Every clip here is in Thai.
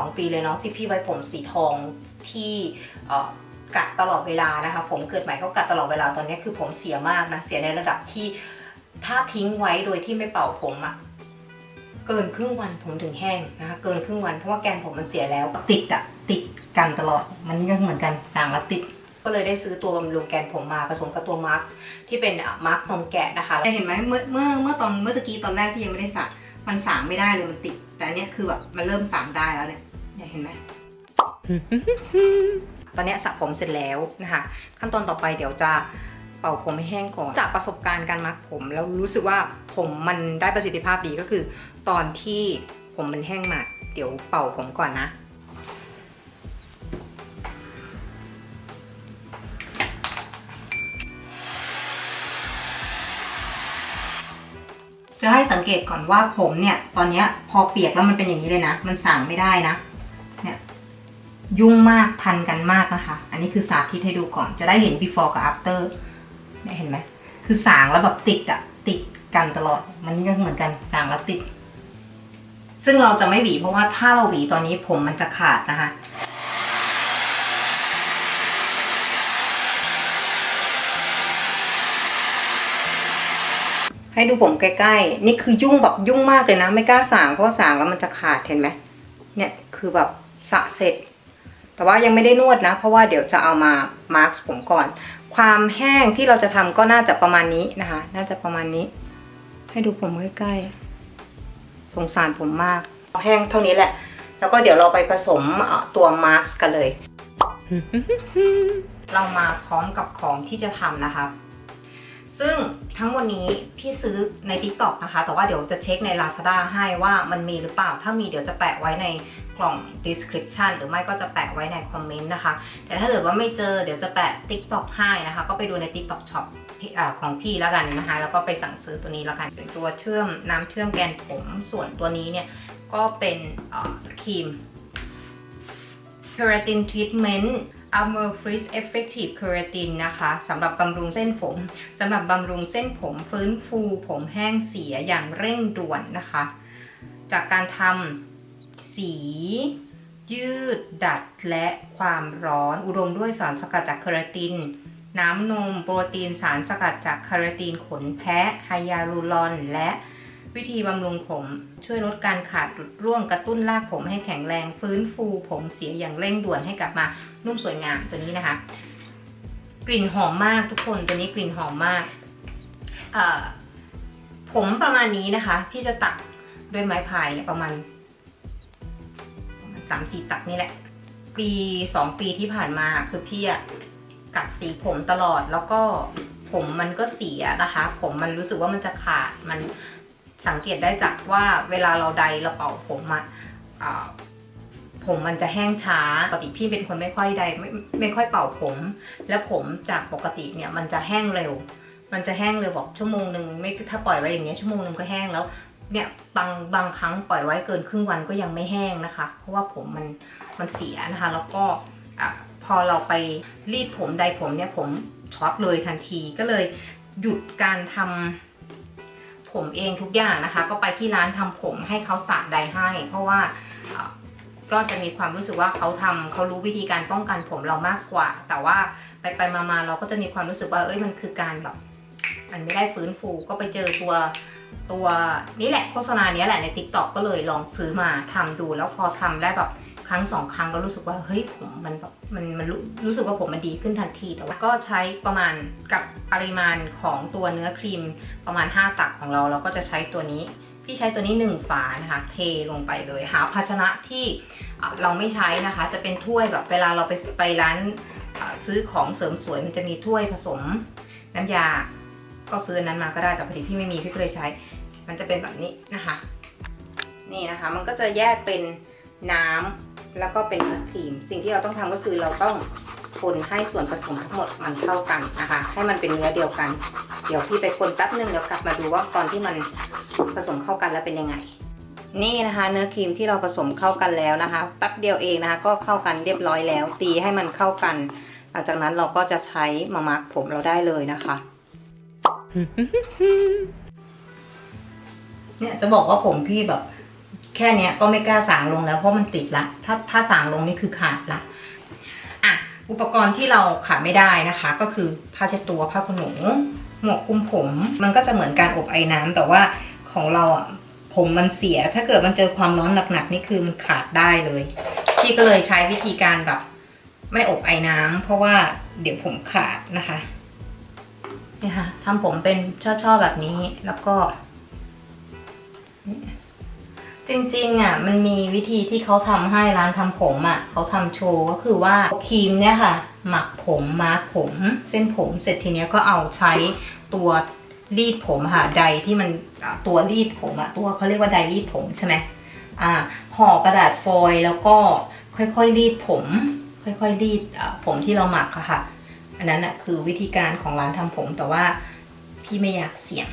2 ปีเลยเนาะที่พี่ไว้ผมสีทองที่กัดตลอดเวลานะคะ ผมเกิดใหม่ก็กัดตลอดเวลาตอนนี้คือผมเสียมากนะเสียในระดับที่ถ้าทิ้งไว้โดยที่ไม่เป่าผมอะเกินครึ่งวันผมถึงแห้งนะคะเกินครึ่งวันเพราะว่าแกนผมมันเสียแล้วติดอะติดกันตลอด มันก็เหมือนกันสางแล้วติดก็เลยได้ซื้อตัวบำรุงแกนผมมาผสมกับตัวมาร์คที่เป็นมาร์คนมแกะนะคะเห็นไหมเมื่อเมื่อเมื่อตอนเมื่อตะกี้ตอนแรกที่ยังไม่ได้สระมันสางไม่ได้เลยมันติด แต่อันเนี้ยคือแบบมันเริ่มสางได้แล้วเนี่ย เนี่ยเห็นไหมตอนเนี้ยสระผมเสร็จแล้วนะคะ ขั้นตอนต่อไปเดี๋ยวจะเป่าผมให้แห้งก่อน จากประสบการณ์การมัดผมแล้วรู้สึกว่าผมมันได้ประสิทธิภาพดีก็คือ ตอนที่ผมมันแห้งมาเดี๋ยวเป่าผมก่อนนะจะให้สังเกตก่อนว่าผมเนี่ย ตอนเนี้ยพอเปียกแล้วมันเป็นอย่างนี้เลยนะ มันสางไม่ได้นะเนี่ย ยุ่งมากพันกันมากนะคะ อันนี้คือสาธิตให้ดูก่อน จะได้เห็น before กับ after เนี่ยเห็นไหม คือสางแล้วแบบติดอะติดกันตลอด มันนี่ก็เหมือนกันสางแล้วติด ซึ่งเราจะไม่หวีเพราะว่าถ้าเราหวีตอนนี้ผมมันจะขาดนะคะให้ดูผมใกล้ๆ นี่คือยุ่งแบบยุ่งมากเลยนะ ไม่กล้าสางเพราะว่าสางแล้วมันจะขาดเห็นไหม เนี่ยคือแบบสะเสร็จ แต่ว่ายังไม่ได้นวดนะ เพราะว่าเดี๋ยวจะเอามามาร์กผมก่อน ความแห้งที่เราจะทำก็น่าจะประมาณนี้นะคะ น่าจะประมาณนี้ ให้ดูผมใกล้ๆสงสารผมมาก แห้งเท่านี้แหละ แล้วก็เดี๋ยวเราไปผสมเอ่อตัวมาร์กกันเลย เรามาพร้อมกับของที่จะทำนะคะซึ่งทั้งหมดนี้พี่ซื้อใน TikTok นะคะ แต่ว่าเดี๋ยวจะเช็คใน Lazada ให้ว่ามันมีหรือเปล่า ถ้ามีเดี๋ยวจะแปะไว้ใน กล่อง description หรือไม่ก็จะแปะไว้ในคอมเมนต์นะคะ แต่ถ้าเกิดว่าไม่เจอเดี๋ยวจะแปะ TikTok ให้นะคะ ก็ไปดูใน TikTok Shop พี่อ่าของพี่แล้วกันนะคะ แล้วก็ไปสั่งซื้อตัวนี้แล้วกัน เป็นตัวเชื่อมน้ำเชื่อมแกนผม ส่วนตัวนี้เนี่ยก็เป็นครีม Keratin Treatment Armor Freeze Effective Keratin นะคะสำหรับบำรุงเส้นผมสำหรับบำรุงเส้นผมฟื้นฟูผมแห้งเสียอย่างเร่งด่วนนะคะ จากการทำ สี ยืด ดัดและความร้อน อุดมด้วยสารสกัดจากเคราติน น้ำนม โปรตีนสารสกัดจากเคราตินขนแพะไฮยาลูรอน และวิธีบำรุงผม ช่วยลดการขาดหลุดร่วงกระตุ้นรากผมให้แข็งแรง ฟื้นฟูผมเสียอย่างเร่งด่วนให้กลับมานุ่มสวยงามตัวนี้นะคะ กลิ่นหอมมากทุกคนตัวนี้กลิ่นหอมมากผมประมาณนี้นะคะ พี่จะตักด้วยไม้พายประมาณ สามสี่ตักนี่แหละ ปีสองปีที่ผ่านมาคือพี่อะกัดสีผมตลอดแล้วก็ผมมันก็เสียนะคะ ผมมันรู้สึกว่ามันจะขาดมันสังเกตได้จากว่าเวลาเราใดเราเป่าผมอะผมมันจะแห้งช้าปกติพี่เป็นคนไม่ค่อยใดไม่ไม่ค่อยเป่าผม แล้วผมจากปกติเนี่ยมันจะแห้งเร็ว มันจะแห้งเร็วบอกชั่วโมงหนึ่งไม่ถ้าปล่อยไว้อย่างเงี้ยชั่วโมงหนึ่งก็แห้งแล้ว เนี่ยบางบางครั้งปล่อยไว้เกินครึ่งวันก็ยังไม่แห้งนะคะ เพราะว่าผมมันมันเสียนะคะ แล้วก็พอเราไปรีดผมใดผมเนี่ยผมช็อตเลยทันทีก็เลยหยุดการทำผมเองทุกอย่างนะคะ ก็ไปที่ร้านทำผมให้เขาสระใดให้ เพราะว่าก็จะมีความรู้สึกว่าเขาทำเขารู้วิธีการป้องกันผมเรามากกว่า แต่ว่าไปไปมามาเราก็จะมีความรู้สึกว่าเอ้ยมันคือการแบบมันไม่ได้ฟื้นฟูก็ไปเจอตัว ตัวนี่แหละโฆษณาเนี้ยแหละใน t ิ k t o k ก็เลยลองซื้อมาทำดู แล้วพอทำได้แบบครั้งสองครั้งก็รู้สึกว่าเฮ้ยผมมันแบบมันมันรู้รู้สึกว่าผมมันดีขึ้นทันทีแต่ว่าก็ใช้ประมาณกับปริมาณของตัวเนื้อครีมประมาณ 5 ตักของเรา เราก็จะใช้ตัวนี้พี่ใช้ตัวนี้ 1 ฝานะคะเทลงไปเลยหาภาชนะที่เราไม่ใช้นะคะ จะเป็นถ้วยแบบเวลาเราไปไปร้านซื้อของเสริมสวยมันจะมีถ้วยผสมน้ำยา ก็ซื้ออนนั้นมาก็ได้แต่พอดีพี่ไม่มีพี่ก็เลยใช้ มันจะเป็นแบบนี้นะคะ นี่นะคะ มันก็จะแยกเป็นน้ำแล้วก็เป็นเนื้อครีม สิ่งที่เราต้องทำก็คือเราต้องคนให้ส่วนผสมทั้งหมดมันเข้ากันนะคะ ให้มันเป็นเนื้อเดียวกัน เดี๋ยวพี่ไปคนแป๊บนึงเดี๋ยวกลับมาดูว่าตอนที่มันผสมเข้ากันแล้วเป็นยังไง นี่นะคะ เนื้อครีมที่เราผสมเข้ากันแล้วนะคะแป๊บเดียวเองนะคะ ก็เข้ากันเรียบร้อยแล้ว ตีให้มันเข้ากัน หลังจากนั้นเราก็จะใช้มามาร์กผมเราได้เลยนะคะ เนี่ยจะบอกว่าผมพี่แบบ แค่เนี้ยก็ไม่กล้าสางลงแล้วเพราะมันติดละ ถ้าถ้าสางลงนี่คือขาดละอะอุปกรณ์ที่เราขาดไม่ได้นะคะ ก็คือผ้าเช็ดตัวผ้าขนหนูหมวกคลุมผม มันก็จะเหมือนการอบไอ้น้ำแต่ว่าของเราอะผมมันเสีย ถ้าเกิดมันเจอความร้อนหนักๆนี่คือมันขาดได้เลยพี่ก็เลยใช้วิธีการแบบ ไม่อบไอ้น้ำเพราะว่าเดี๋ยวผมขาดนะคะ นี่ค่ะทำผมเป็นช่อๆแบบนี้แล้วก็ จริงๆอะมันมีวิธีที่เขาทำให้ร้านทำผมอะเขาทำโชว์ก็คือว่าครีมเนี่ยค่ะ หมักผมมาร์กผม เส้นผมเสร็จทีเนี้ยก็เอาใช้ตัวรีดผมค่ะใดที่มันตัวรีดผมอะตัวเขาเรียกว่าไดรีดผมใช่ไหมอ่าห่อกระดาษฟอยล์แล้วก็ค่อยๆรีดผม ค่อยๆรีดผมที่เราหมักอะค่ะ อันนั้นอะคือวิธีการของร้านทำผมแต่ว่าพี่ไม่อยากเสี่ยง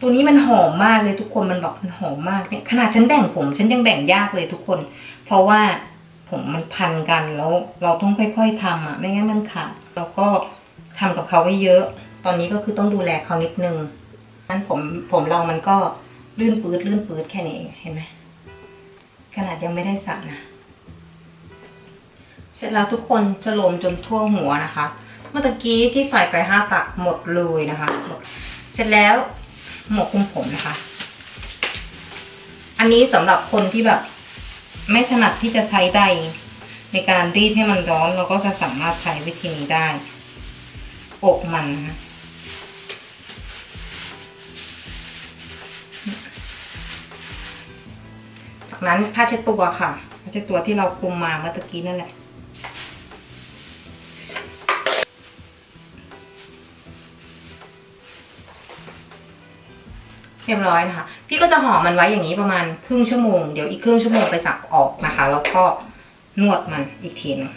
ตัวนี้มันหอมมากเลยทุกคนมันบอกมันหอมมากเนี่ยขนาดฉันแบ่งผมฉันยังแบ่งยากเลยทุกคน เพราะว่าผมมันพันกันแล้วเราต้องค่อยๆทำอะ ไม่งั้นมันขาดเราก็ทำกับเขาไว้เยอะ ตอนนี้ก็คือต้องดูแลเขานิดนึงนั้นผมผมเรามันก็ลื่นปืดลื่นปืดแค่นี้เองเห็นไหมขนาดยังไม่ได้สระนะ เสร็จแล้วทุกคนจะโลมจนทั่วหัวนะคะ เมื่อกี้ที่ใส่ไปห้าตักหมดเลยนะคะ เสร็จแล้วหมวกคลุมผมนะคะ อันนี้สำหรับคนที่แบบไม่ถนัดที่จะใช้ใดในการรีดให้มันร้อนเราก็จะสามารถใช้วิธีนี้ได้อบมันนะคะจากนั้นผ้าเช็ดตัวค่ะผ้าเช็ดตัวที่เราคลุมมาเมื่อกี้นั่นแหละ เรียบร้อยนะคะ พี่ก็จะห่อมันไว้อย่างนี้ประมาณครึ่งชั่วโมง เดี๋ยวอีกครึ่งชั่วโมงไปสับออกนะคะ แล้วก็นวดมันอีกทีหนึง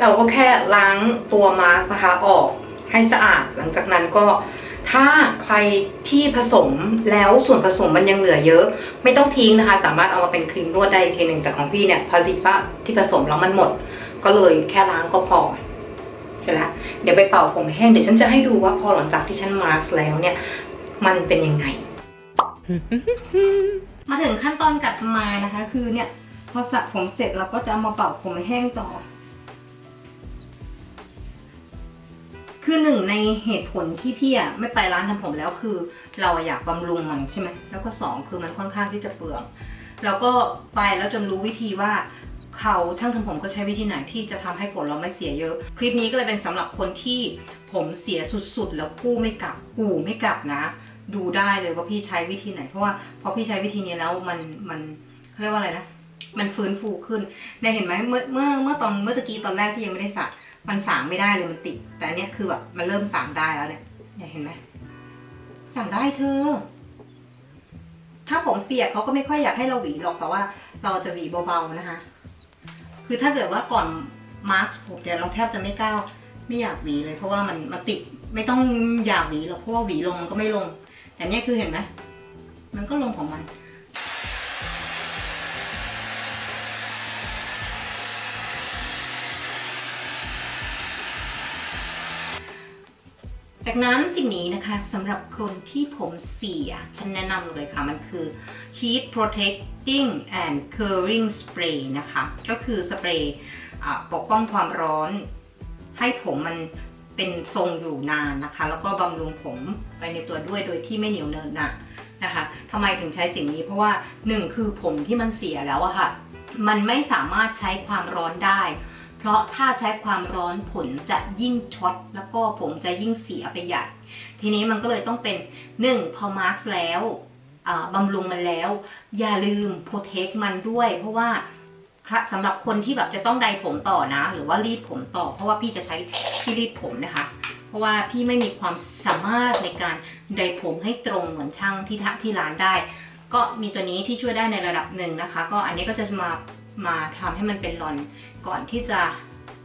เราก็แค่ล้างตัวมาร์กนะคะออกให้สะอาดหลังจากนั้นก็ถ้าใครที่ผสมแล้วส่วนผสมมันยังเหลือเยอะ ไม่ต้องทิ้งนะคะ สามารถเอามาเป็นครีมนวดได้อีกทีหนึ่งแต่ของพี่เนี่ยผลิตว่าที่ผสมแล้วมันหมด ก็เลยแค่ล้างก็พอเสร็จแล้วเดี๋ยวไปเป่าผมแห้งเดี๋ยวฉันจะให้ดูว่าพอหลังจากที่ฉันมาร์กแล้วเนี่ย มันเป็นยังไง มาถึงขั้นตอนกัดมานะคะ คือเนี่ยพอสระผมเสร็จเราก็จะเอามาเป่าผมแห้งต่อ คือหนึ่งในเหตุผลที่พี่อะไม่ไปร้านทำผมแล้วคือ เราอยากบำรุงมันใช่ไหมแล้วก็สองคือมันค่อนข้างที่จะเปลืองเราก็ไปแล้วจนรู้วิธีว่าเขาช่างทำผมก็ใช้วิธีไหนที่จะทำให้ผมเราไม่เสียเยอะ คลิปนี้ก็เลยเป็นสำหรับคนที่ผมเสียสุดๆ แล้วกู้ไม่กลับกูไม่กลับนะ ดูได้เลยว่าพี่ใช้วิธีไหน เพราะว่าพอพี่ใช้วิธีนี้แล้วมันมันเขาเรียกว่าอะไรนะ มันฟื้นฟูขึ้นเนี่ยเห็นไหมเมื่อเมื่อเมื่อตอนเมื่อตะกี้ตอนแรกที่ยังไม่ได้สระ มันสางไม่ได้เลยมันติด แต่อันเนี้ยคือแบบมันเริ่มสางได้แล้วเนี่ยเนี่ยเห็นไหมสางได้เธอ ถ้าผมเปียกเขาก็ไม่ค่อยอยากให้เราหวีหรอกแต่ว่า เราจะหวีเบาๆนะคะ คือถ้าเกิดว่าก่อนมาร์คผมเนี่ยเราแทบจะไม่ก้าวไม่อยากหวีเลย เพราะว่ามันมาติดไม่ต้องอยากหวีหรอกเพราะว่าหวีลงมันก็ไม่ลง แต่เนี่ยคือเห็นไหมมันก็ลงของมัน จากนั้นสิ่งนี้นะคะสำหรับคนที่ผมเสีย ฉันแนะนำเลยค่ะ มันคือ Heat Protecting and Curling Spray นะคะ ก็คือสเปรย์ปกป้องความร้อน ให้ผมมันเป็นทรงอยู่นานนะคะ แล้วก็บำรุงผมไปในตัวด้วยโดยที่ไม่เหนียวเนินหนะนะคะทำไมถึงใช้สิ่งนี้เพราะว่าหนึ่งคือผมที่มันเสียแล้วอะค่ะ มันไม่สามารถใช้ความร้อนได้ เพราะถ้าใช้ความร้อนผลจะยิ่งช็อตแล้วก็ผมจะยิ่งเสียไปใหญ่ ทีนี้มันก็เลยต้องเป็น 1 พอมาร์กแล้วบำรุงมันแล้ว อย่าลืมโปรเทคมันด้วย เพราะว่าสำหรับคนที่แบบจะต้องใดผมต่อนะ หรือว่ารีดผมต่อ เพราะว่าพี่จะใช้ที่รีดผมนะคะ เพราะว่าพี่ไม่มีความสามารถในการใดผมให้ตรงเหมือนช่างที่ทะที่ร้านได้ ก็มีตัวนี้ที่ช่วยได้ในระดับหนึ่งนะคะ ก็อันนี้ก็จะมา มาทำให้มันเป็นรอนก่อนที่จะ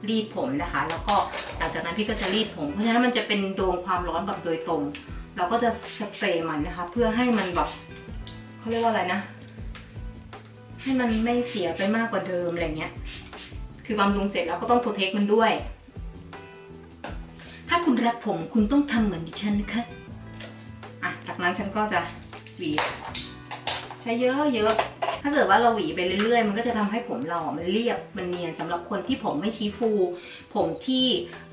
รีดผมนะคะ แล้วก็หลังจากนั้นพี่ก็จะรีดผม เพราะฉะนั้นมันจะเป็นโดนความร้อนแบบโดยตรง เราก็จะสเปรย์มันนะคะ เพื่อให้มันแบบเขาเรียกว่าอะไรนะ ให้มันไม่เสียไปมากกว่าเดิมอะไรเงี้ย คือบำรุงเสร็จแล้วก็ต้องโปรเทคมันด้วย ถ้าคุณรักผมคุณต้องทำเหมือนดิฉันนะคะอะจากนั้นฉันก็จะหวีใช้เยอะเยอะๆ ถ้าเกิดว่าเราหวีไปเรื่อยๆ มันก็จะทำให้ผมเราอะมันเรียบมันเนียนสำหรับคนที่ผมไม่ชี้ฟู ผมที่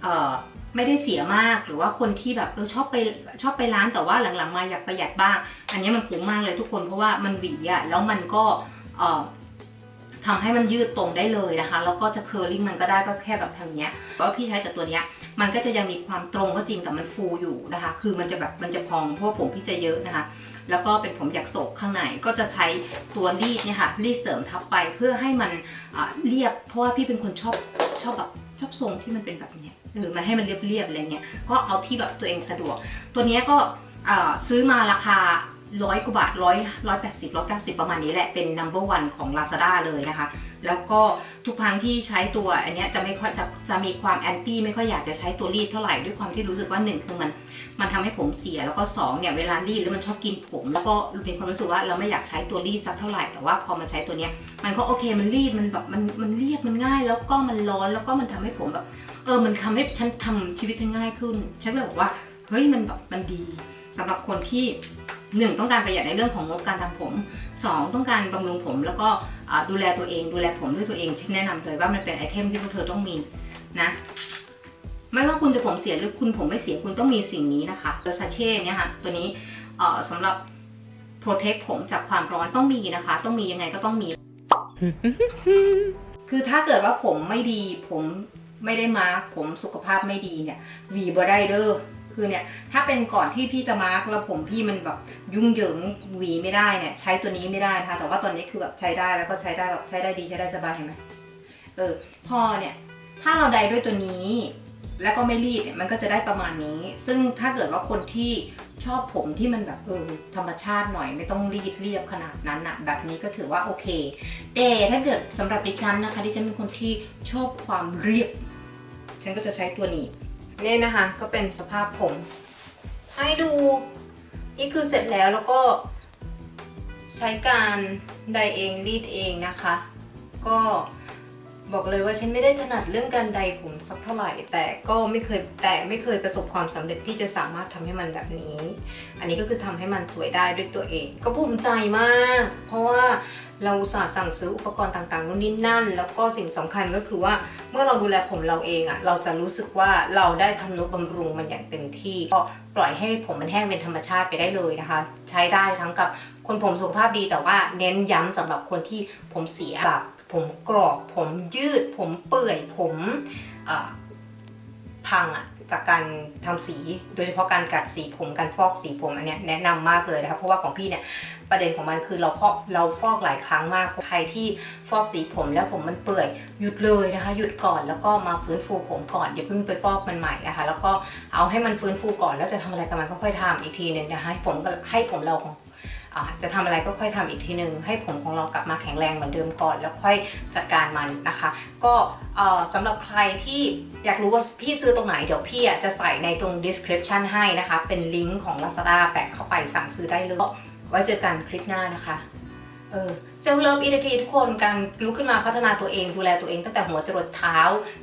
เอ่อไม่ได้เสียมากหรือว่าคนที่แบบเออชอบไปชอบไปร้านแต่ว่าหลังๆมาอยากประหยัดบ้าง อันนี้มันคุ้มมากเลยทุกคนเพราะว่ามันหวีอะแล้วมันก็เอ ทำให้มันยืดตรงได้เลยนะคะ แล้วก็จะเคอร์ลิ่งมันก็ได้ก็แค่แบบทำเนี้ยเพราะว่าพี่ใช้แต่ตัวเนี้ยมันก็จะยังมีความตรงก็จริงแต่มันฟูอยู่นะคะ คือมันจะแบบมันจะพองเพราะว่าผมพี่จะเยอะนะคะ แล้วก็เป็นผมอยากโศกข้างในก็จะใช้ตัวรีดเนี่ยค่ะรีดเสริมทับไปเพื่อให้มันอ่าเรียบ เพราะว่าพี่เป็นคนชอบชอบแบบชอบทรงที่มันเป็นแบบเนี้ยหรือมันให้มันเรียบๆอะไรเงี้ยก็เอาที่แบบตัวเองสะดวก ตัวเนี้ยก็อ่าซื้อมาราคา ร้อยกว่าบาทร้อยร้อยแปดสิบร้อยเก้าสิบประมาณนี้แหละ เป็น number one ของ Lazada เลยนะคะ แล้วก็ทุกครั้งที่ใช้ตัวอันนี้จะไม่ค่อยจะจะมีความแอนตี้ไม่ค่อยอยากจะใช้ตัวรีดเท่าไหร่ด้วยความที่รู้สึกว่าหนึ่งคือมัน มันทำให้ผมเสียแล้วก็สองเนี่ยเวลารีดแล้วมันชอบกินผม แล้วก็มีความรู้สึกว่าเราไม่อยากใช้ตัวรีดสักเท่าไหร่แต่ว่าพอมาใช้ตัวเนี้ยมันก็โอเคมันรีดมันแบบมันมันเรียบมันง่าย แล้วก็มันร้อนแล้วก็มันทำให้ผมแบบ เออมันทำให้ฉันทำชีวิตฉันง่ายขึ้นฉันเลยบอกว่าเฮ้ยมันแบบมันดีสำหรับคนที่ หนึ่งต้องการประหยัดในเรื่องของงบการทำผมสองต้องการบำรุงผม แล้วก็ดูแลตัวเองดูแลผมด้วยตัวเองฉันแนะนำเลยว่ามันเป็นไอเทมที่พวกเธอต้องมีนะไม่ว่าคุณจะผมเสียหรือคุณผมไม่เสียคุณต้องมีสิ่งนี้นะคะเดซาเช่เนี่ยค่ะตัวนี้เอ่อสำหรับ protect ผมจากความร้อนต้องมีนะคะ ต้องมียังไงก็ต้องมี คือถ้าเกิดว่าผมไม่ดีผมไม่ได้มาร์ผมสุขภาพไม่ดีเนี่ยวีบได้เด้อ คือเนี่ยถ้าเป็นก่อนที่พี่จะมาร์กแล้วผมพี่มันแบบยุ่งเหยิงหวีไม่ได้เนี่ยใช้ตัวนี้ไม่ได้นะคะแต่ว่าตอนนี้คือแบบใช้ได้แล้วก็ใช้ได้แบบใช้ได้ดีใช้ได้สบายเห็นไหมเออพอเนี่ยถ้าเราใดด้วยตัวนี้ แล้วก็ไม่รีดเนี่ยมันก็จะได้ประมาณนี้ ซึ่งถ้าเกิดว่าคนที่ชอบผมที่มันแบบเออธรรมชาติหน่อยไม่ต้องรีดเรียบขนาดนั้นอะแบบนี้ก็ถือว่าโอเคแต่ถ้าเกิดสำหรับดิฉันนะคะดิฉันเป็นคนที่ชอบความเรียบ ฉันก็จะใช้ตัวนี้ นี่นะคะก็เป็นสภาพผม ให้ดูนี่คือเสร็จแล้วแล้วก็ใช้การไดเองรีดเองนะคะ ก็บอกเลยว่าฉันไม่ได้ถนัดเรื่องการไดผมสักเท่าไหร่ แต่ก็ไม่เคยแต่ไม่เคยประสบความสำเร็จที่จะสามารถทำให้มันแบบนี้ อันนี้ก็คือทำให้มันสวยได้ด้วยตัวเอง ก็ภูมิใจมาก เพราะว่า เราสาสั่งซื้ออุปกรณ์ต่างๆนู่นนี่นั่น แล้วก็สิ่งสำคัญก็คือว่าเมื่อเราดูแลผมเราเองอะเราจะรู้สึกว่าเราได้ทำนุบำรุงมันอย่างเต็มที่ก็ปล่อยให้ผมมันแห้งเป็นธรรมชาติไปได้เลยนะคะ ใช้ได้ทั้งกับคนผมสุขภาพดีแต่ว่าเน้นย้ำสำหรับคนที่ผมเสียแบบผมกรอบผมยืด ผมเปื่อย ผมพังอะจากการทำสีโดยเฉพาะการกัดสีผมการฟอกสีผมอันเนี้ยแนะนำมากเลยนะคะเพราะว่าของพี่เนี่ย ประเด็นของมันคือเราฟอกเราฟอกหลายครั้งมาก ใครที่ฟอกสีผมแล้วผมมันเปื่อยหยุดเลยนะคะ หยุดก่อนแล้วก็มาฟื้นฟูผมก่อนอย่าเพิ่งไปฟอกมันใหม่นะคะ แล้วก็เอาให้มันฟื้นฟูก่อนแล้วจะทำอะไรกับมันก็ค่อยทำอีกทีหนึ่งนะคะให้ผมให้ผมเราของจะทำอะไรก็ค่อยทำอีกทีหนึ่งให้ผมของเรากลับมาแข็งแรงเหมือนเดิมก่อน แล้วค่อยจัดการมันนะคะ ก็เอ่อสำหรับใครที่อยากรู้ว่าพี่ซื้อตรงไหน เดี๋ยวพี่จะใส่ในตรง description ให้นะคะ เป็นลิงก์ของ Lazada แปะเข้าไปสั่งซื้อได้เลย ไว้เจอกันคลิปหน้านะคะ เออเซลล์เลิฟอีเดคีทุกคนการลุกขึ้นมาพัฒนาตัวเองดูแลตัวเองตั้งแต่หัวจรดเท้า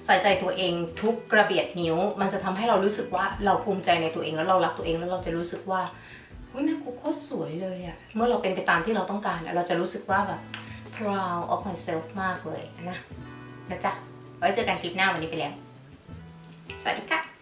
ใส่ใจตัวเองทุกกระเบียดนิ้ว มันจะทำให้เรารู้สึกว่าเราภูมิใจในตัวเองแล้วเรารักตัวเองแล้วเราจะรู้สึกว่าอุ้ยแม่กูโคตรสวยเลยอะเมื่อเราเป็นไปตามที่เราต้องการอะเราจะรู้สึกว่าแบบ proud of myself มากเลยนะนะจ๊ะไว้เจอกันคลิปหน้าวันนี้ไปแล้ว สวัสดีค่ะ